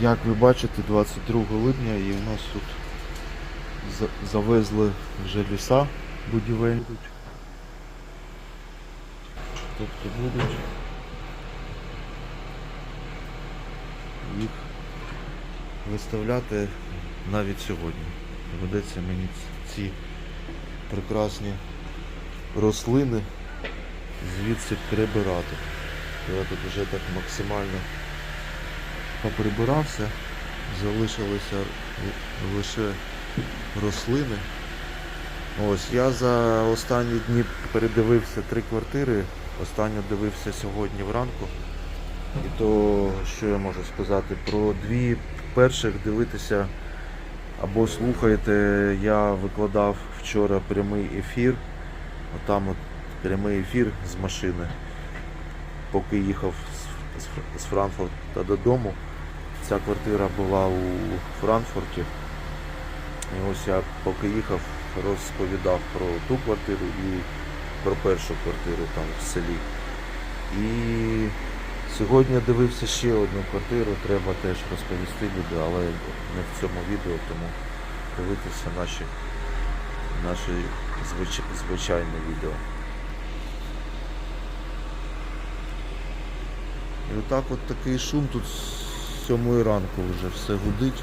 Як ви бачите, 22 липня і у нас тут завезли вже ліса будівельні. Тобто будуть їх виставляти навіть сьогодні. Доведеться мені ці прекрасні рослини звідси прибирати. Я тут вже так максимально поприбирався, залишилися лише рослини. Ось я за останні дні передивився три квартири. Останню дивився сьогодні вранку. І то, що я можу сказати, про дві перших дивитися або слухайте, я викладав вчора прямий ефір. Отам от прямий ефір з машини. Поки їхав з, Франкфурта додому. Ця квартира була у Франкфурті. І ось я поки їхав, розповідав про ту квартиру і про першу квартиру там в селі. І сьогодні дивився ще одну квартиру, треба теж розповісти люди, але не в цьому відео, тому дивитися наші, наші звич... звичайне відео. І отак от такий шум тут сьомої ранку вже все гудить.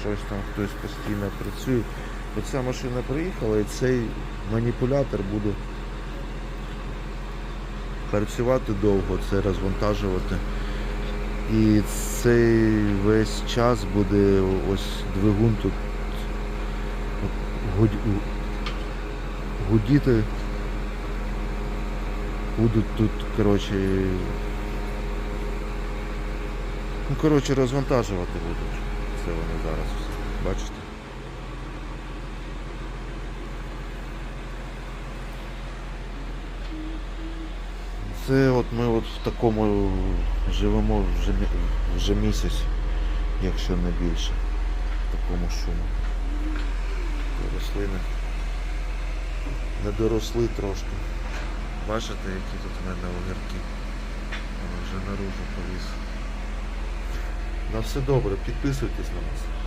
Щось там хтось постійно працює. Оця машина приїхала і цей маніпулятор буде працювати довго, це розвантажувати. І цей весь час буде ось двигун тут гудіти. Будуть тут, коротше. Ну, коротше, розвантажувати будуть. Це вони зараз. Бачите? Це от ми от в такому живемо вже, вже місяць, якщо не більше. В такому шуму. Рослини. Не доросли трошки. Бачите, які тут в мене огірки. Вже наружу поліз. На все добре, підписуйтесь на нас.